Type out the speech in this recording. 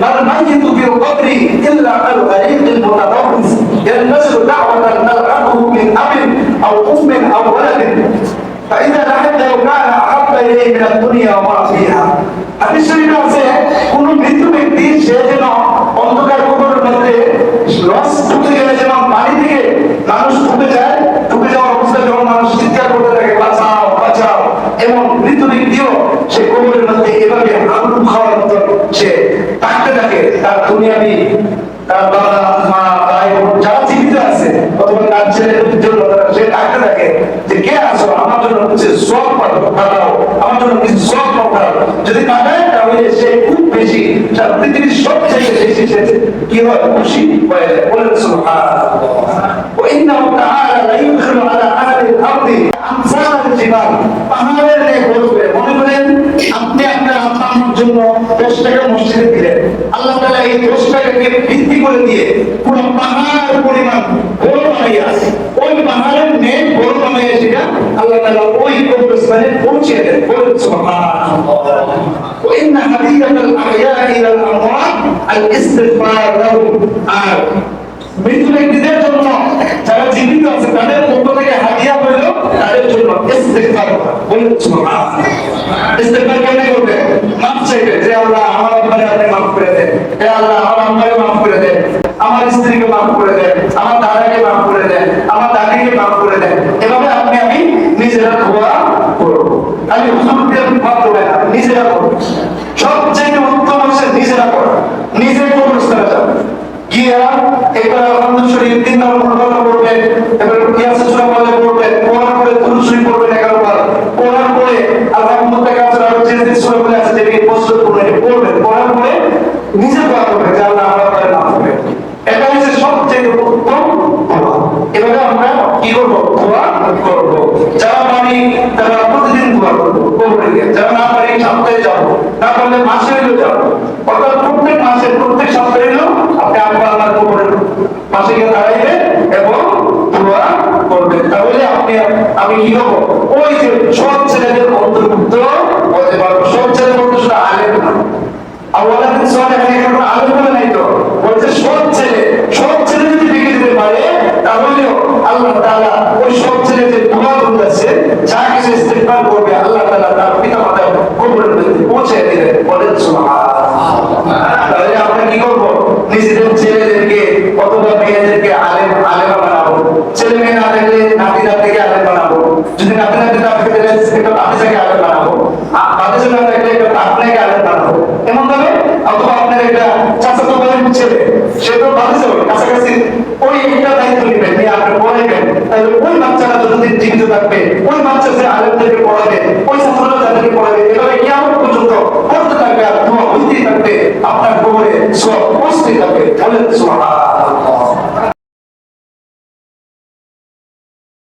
ما الميت في القبر الا كالغريق المتنفس ينتشر دعوه تلقته من اب او ام او ولد فإذا حتى لو كان أحب إليه من الدنيا وما فيها হাদিস শরীফে আছে কোন মৃত্যু ব্যক্তি সে যেন অন্ধকার কবরের মধ্যে লস ঢুকে গেলে যেমন পানি থেকে মানুষ ঢুকে যায় ঢুকে যাওয়ার অবস্থায় যখন মানুষ চিৎকার করতে থাকে বাঁচাও বাঁচাও এবং মৃত্যু ব্যক্তিও তার দুনিয়াবি তার বাবা মা ভাই বোন যারা জীবিত আছে অথবা তার ছেলের জন্য তারা সে ডাকতে থাকে যে কে আসো আমার জন্য কিছু সব পাঠাও আমার জন্য কিছু সব পাঠাও যদি পাঠায় তাহলে সে খুব বেশি তার পৃথিবীর সবচেয়ে বেশি সে কি হয় খুশি হয়ে যায় বলেন সুবহানাল্লাহ وإنه تعالى لا يدخل على أهل الأرض أمثال الجبال জন্য দশ টাকা মসজিদে দিলেন আল্লাহ তাআলা এই দশ টাকাকে বৃদ্ধি করে দিয়ে পুরো পাহাড় পরিমাণ বড় বানাইয়া ওই পাহাড়ের ন্যায় বড় বানাইয়া সেটা আল্লাহ তাআলা ওই কবরস্থানে পৌঁছে দেন বলেন সুবহানাল্লাহ وإن حديث الأحياء إلى الأموات الاستغفار لهم আর মৃত্যু ব্যক্তিদের জন্য যারা জীবিত আছে তাদের আমার দাদাকে মাফ করে দেন, আমার দাদিকে মাফ করে দেন। এভাবে আপনি, আমি নিজেরা ধোয়া করব। আমি হুজুর মাফ না নিজেরা করব। সবচেয়ে উত্তম হচ্ছে নিজেরা করা, নিজে কবরস্থানে যাবে গিয়া একবার আলহামদুল তিন নম্বর এবার পড়লে পড়বেন পড়ার পরে 11 বার পড়ার পরে আলহামদুলিল্লাহ কাছে আরও যে যে সূরা বলে আছে যেগুলো প্রস্তুত করে পড়বেন পড়ার পরে নিজে দোয়া করবেন যে আল্লাহ আমার করে মাফ করবেন এটা হচ্ছে সবচেয়ে উত্তম দোয়া এভাবে আমরা কি করব? দোয়া করব। যারা পারি, তারা প্রতিদিন দোয়া করব, কবরে যারা না পারি, সপ্তাহে যাব। না পারলে মাসে হলেও যাব। অর্থাৎ প্রত্যেক মাসে, প্রত্যেক সপ্তাহে হলেও আপনি আব্বা আল্লাহর কবরের পাশে গিয়ে দাঁড়াইবে এবং দোয়া করবেন তাহলে আপনি, আমি কি হব? ওই যে সব ছেলেদের অন্তর্ভুক্ত হতে পারব সব ছেলেদের মধ্যে শুধু আলেম না আওয়ালাদিন সালেহ এখানে আলেম বলে নাই তো বলছে সব ছেলে সব ছেলে যদি ডেকে দিতে পারে তাহলেও আল্লাহ তাআলা ওই সব ছেলে যে দোয়া করতেছে যা কিছু ইস্তেগফার করবে আল্লাহ তাআলা তার পিতা মাতার কবরের মধ্যে পৌঁছে দিবেন বলেন সুবহানাল্লাহ তাহলে আমরা কি করব নিজেদের ছেলেদেরকে অথবা মেয়েদেরকে আলেম আলেমা বানাবো ছেলে মেয়ে না থাকলে নাতি নাতিকে আলেম বানাবো যদি নাতি নাতি না থাকলে একটা বাতিজাকে আলেম বানাবো। বাতিজা না থাকলে একটা আপনাকে আলেম বানাবো। এমন ভাবে অথবা আপনার একটা চাচাতো ভাইয়ের ছেলে, সে তো বাতিজা হবে কাছাকাছি ওই একটা দায়িত্ব নেবেন, নিয়ে আপনি পড়াইবেন। তাহলে ওই বাচ্চারা যতদিন জীবিত থাকবে, ওই বাচ্চা সে আলেমদেরকে পড়াবে, ওই ছাত্ররা তাদেরকে পড়াবে, এভাবে কিয়ামত পর্যন্ত পড়তে থাকবে আর দোয়া হইতেই থাকবে আপনার কবরে সব